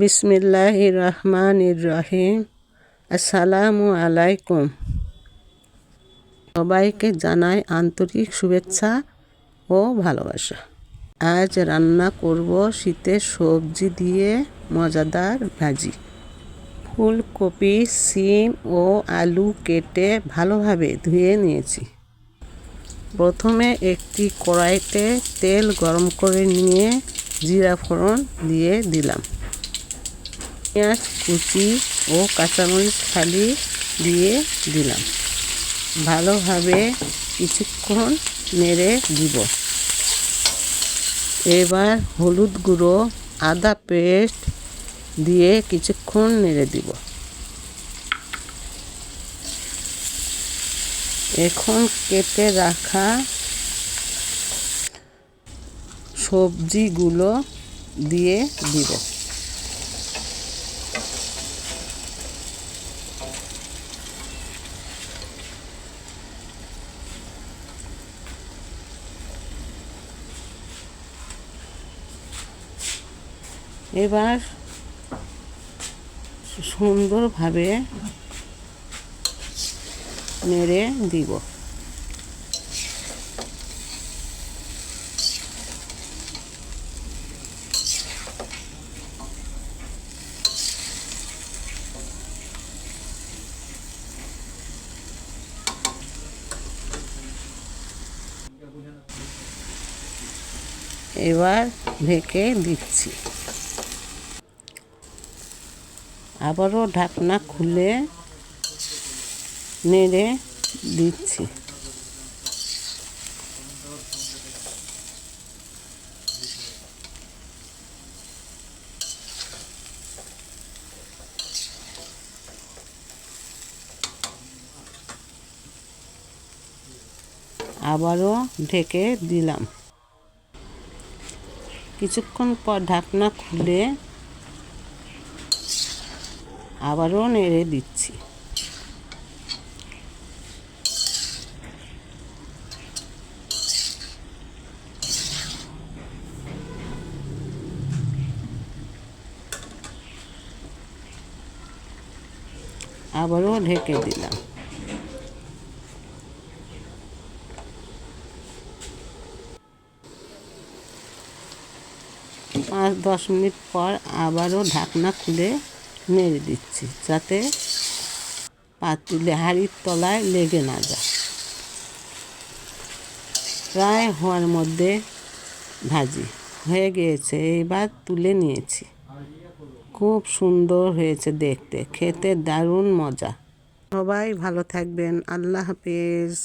বিসমিল্লাহ রহমান রহিম আসসালামু আলাইকুম। সবাইকে জানাই আন্তরিক শুভেচ্ছা ও ভালোবাসা। আজ রান্না করব শীতের সবজি দিয়ে মজাদার ভাজি। ফুলকপি, সিম ও আলু কেটে ভালোভাবে ধুয়ে নিয়েছি। প্রথমে একটি কড়াইতে তেল গরম করে নিয়ে জিরা ফোড়ন দিয়ে দিলাম। পেঁয়াজ, কুচি ও কাঁচামরিচ ফালি দিয়ে দিলাম। ভালোভাবে কিছুক্ষণ নেড়ে দিব। এবার হলুদ গুঁড়ো, আদা পেস্ট দিয়ে কিছুক্ষণ নেড়ে দিব। এখন কেটে রাখা সবজিগুলো দিয়ে দিব। এবার সুন্দরভাবে নেড়ে দিব। এবার ঢেকে দিচ্ছি। আবারও ঢাকনা খুলে নেড়ে দিচ্ছি। আবারও ঢেকে দিলাম। কিছুক্ষণ পর ঢাকনা খুলে আবারও নেড়ে দিচ্ছি। আবারও ঢেকে দিলাম। পাঁচ দশ মিনিট পর আবারও ঢাকনা খুলে নেড়ে দিচ্ছি, যাতে পাতিলে হাঁড়ির তলায় লেগে না যায়। প্রায় হওয়ার মধ্যে ভাজি হয়ে গিয়েছে, এইবার তুলে নিয়েছি। খুব সুন্দর হয়েছে দেখতে, খেতে দারুণ মজা। সবাই ভালো থাকবেন, আল্লাহ হাফিজ।